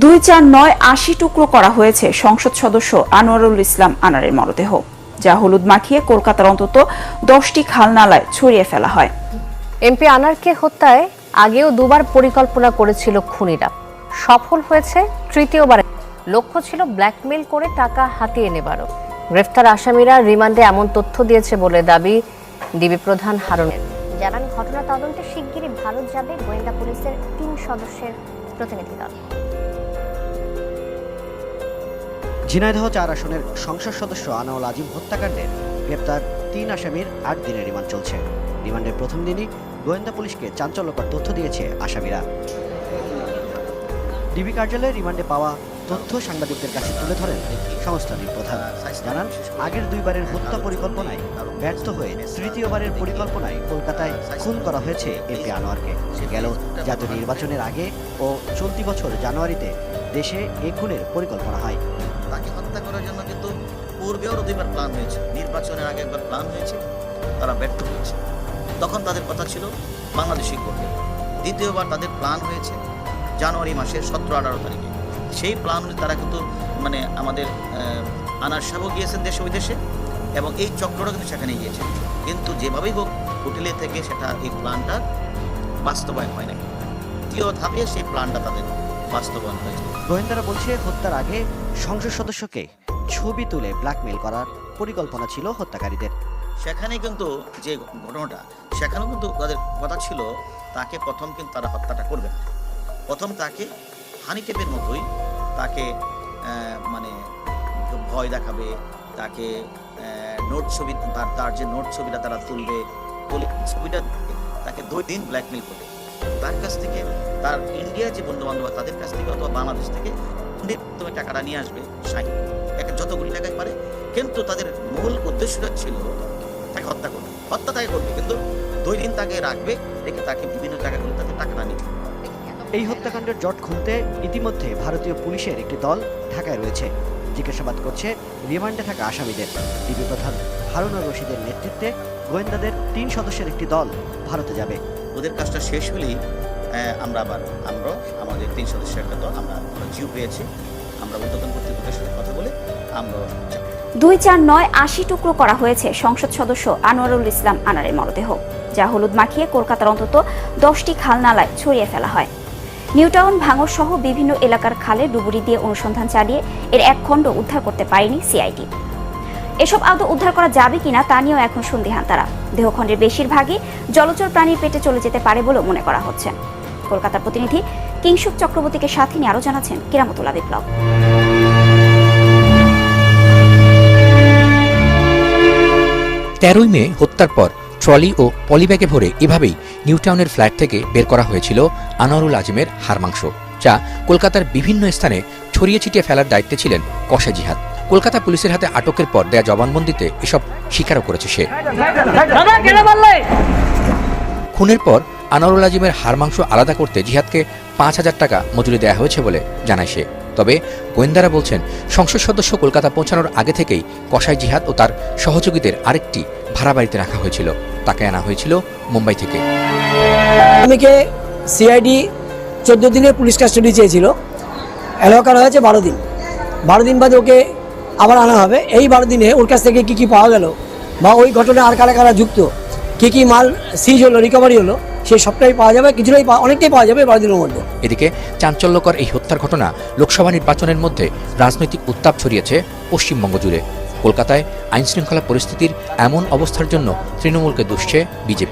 দুই চার নয় আশি টুকরো করা হয়েছে সংসদ সদস্য আনোয়ারুল ইসলাম আনারের মরদেহ। যা হলুদ মাখিয়ে কলকাতার অন্তত দশটি খালনালায় ছড়িয়ে ফেলা হয়। এমপি আনারকে হত্যায় আগেও দুবার পরিকল্পনা করেছিল খুনিরা। সফল হয়েছে তৃতীয়বার লক্ষ্য ছিল ব্ল্যাকমেল করে টাকা হাতিয়ে নেবারও। গ্রেফতার আসামিরা রিমান্ডে এমন তথ্য দিয়েছে বলে দাবি ডিবি প্রধান হারুনের। জানান, ঘটনা তদন্তে শিগগিরই ভারত যাবে গোয়েন্দা পুলিশের তিন সদস্যের প্রতিনিধি দল। ঝিনাইদহ চার আসনের সংসদ সদস্য আনাউল আজিম হত্যাকাণ্ডের গ্রেপ্তার তিন আসামির আট দিনের রিমান্ড চলছে। রিমান্ডের প্রথম দিনই গোয়েন্দা পুলিশকে চাঞ্চল্যকর তথ্য দিয়েছে আসামিরা। ডিবি কার্যালয়ে রিমান্ডে পাওয়া তথ্য সাংবাদিকদের কাছে তুলে ধরেন সংস্থাটির প্রধান। জানান, আগের দুইবারের হত্যা পরিকল্পনায় ব্যর্থ হয়ে তৃতীয়বারের পরিকল্পনায় কলকাতায় খুন করা হয়েছে এমপি আনোয়ারকে। গেল জাতীয় নির্বাচনের আগে ও চলতি বছর জানুয়ারিতে দেশে এ খুনের পরিকল্পনা হয়। তাকে হত্যা করার জন্য কিন্তু পূর্বেও দুইবার প্ল্যান হয়েছে। নির্বাচনের আগে একবার প্ল্যান হয়েছে, তারা ব্যর্থ হয়েছে। তখন তাদের কথা ছিল বাংলাদেশি করবে দ্বিতীয়বার তাদের প্ল্যান হয়েছে জানুয়ারি মাসের সতেরো আঠারো তারিখে। সেই প্ল্যান তারা কিন্তু মানে আমাদের আনার সাহেবও গিয়েছেন দেশে বিদেশে এবং এই চক্রটা কিন্তু সেখানে গিয়েছে। কিন্তু যেভাবেই হোক, হোটেলে থেকে সেটা এই প্ল্যানটা বাস্তবায়ন হয় নাই। তৃতীয় ধাপে সেই প্ল্যানটা তাদের বাস্তবায়ন হয়েছে। গোয়েন্দারা বলছে হত্যার আগে সংসদ সদস্যকে ছবি তুলে ব্ল্যাকমেল করার পরিকল্পনা ছিল হত্যাকারীদের। সেখানে কিন্তু যে ঘটনাটা সেখানেও কিন্তু তাদের কথা ছিল তাকে প্রথম কিন্তু তারা হত্যাটা করবে না। প্রথম তাকে হানিটেপের মতোই তাকে মানে ভয় দেখাবে তাকে নোট ছবি তার তার যে নোট ছবিটা তারা তুলবে তুলে ছবিটা তাকে দুই দিন ব্ল্যাকমেল করবে। তার কাছ থেকে, তার ইন্ডিয়া যে বন্ধু বান্ধব তাদের কাছ থেকে অথবা বাংলাদেশ থেকে তুমি টাকাটা নিয়ে আসবে শাহিন একে যতগুলি টাকাই পারে, কিন্তু তাদের মূল উদ্দেশ্যটা ছিল তাকে হত্যা করবে। হত্যা তাকে করবে, কিন্তু দুই দিন তাকে রাখবে, রেখে তাকে বিভিন্ন জায়গাগুলো তাকে টাকাটা নিবে। এই হত্যাকাণ্ডের জট খুলতে ইতিমধ্যে ভারতীয় পুলিশের একটি দল ঢাকায় রয়েছে। জিজ্ঞাসাবাদ করছে, রিমান্ডে থাকা আসামিদের। ডিবি প্রধান হারুনুর রশিদের নেতৃত্বে গোয়েন্দাদের তিন সদস্যের একটি দল ভারতে যাবে। ওদের কাজটা শেষ হলেই আমরা আবার, আমরা, আমাদের তিন সদস্যের একটা দল, আমরা জিও পেয়েছি। আমরা উদ্বোধন কর্তৃপক্ষের সাথে কথা বলে আমরা দুই চার নয় আশি টুকরো করা হয়েছে সংসদ সদস্য আনোয়ারুল ইসলাম আনারের মরদেহ, যা হলুদ মাখিয়ে কলকাতার অন্তত দশটি খাল নালায় ছড়িয়ে ফেলা হয়। নিউটাউন ভাঙর সহ বিভিন্ন এলাকার খালে ডুবুরি দিয়ে অনুসন্ধান চালিয়ে এর এক খণ্ড উদ্ধার করতে পারেনি সিআইডি। এসব আদৌ উদ্ধার করা যাবে কিনা তা নিয়েও এখন সন্দিহান তারা। দেহখণ্ডের বেশিরভাগই জলচর প্রাণীর পেটে চলে যেতে পারে বলেও মনে করা হচ্ছে। কলকাতার প্রতিনিধি কিংসুক চক্রবর্তীকে সাথে নিয়ে আরও জানাচ্ছেন কিরামতুল্লাহ বিপ্লব। তেরোই মে হত্যার পর ট্রলি ও পলিব্যাগে ভরে এভাবেই নিউটাউনের ফ্ল্যাট থেকে বের করা হয়েছিল আনোয়ারুল আজিমের হাড়মাংস, যা কলকাতার বিভিন্ন স্থানে ছড়িয়ে ছিটিয়ে ফেলার দায়িত্বে ছিলেন কষা জিহাদ। কলকাতা পুলিশের হাতে আটকের পর দেয়া জবানবন্দিতে এসব স্বীকারও করেছে সে। খুনের পর আনোয়ারুল আজিমের হার মাংস আলাদা করতে জিহাদকে পাঁচ হাজার টাকা মজুরি দেওয়া হয়েছে বলে জানায় সে। তবে গোয়েন্দারা বলছেন সংসদ সদস্য কলকাতা পৌঁছানোর আগে থেকেই কসাই জিহাদ ও তার সহযোগীদের আরেকটি ভাড়া বাড়িতে রাখা হয়েছিল। তাকে আনা হয়েছিল মুম্বাই থেকে। আসামিকে সিআইডি চোদ্দ দিনের পুলিশ কাস্টাডি চেয়েছিল। অ্যালাউ করা হয়েছে বারো দিন। বারো দিন বাদে ওকে আবার আনা হবে। এই বারো দিনে ওর কাছ থেকে কী কী পাওয়া গেল বা ওই ঘটনায় আর কারা কারা যুক্ত, কী কী মাল সিজ হলো রিকভারি হলো সেই সবটাই পাওয়া যাবে, কিছুটাই অনেকটাই পাওয়া যাবে বারো দিনের মধ্যে। এদিকে চাঞ্চল্যকর এই হত্যার ঘটনা লোকসভা নির্বাচনের মধ্যে রাজনৈতিক উত্তাপ ছড়িয়েছে পশ্চিমবঙ্গ জুড়ে। কলকাতায় আইনশৃঙ্খলা পরিস্থিতির এমন অবস্থার জন্য তৃণমূলকে দুষছে বিজেপি।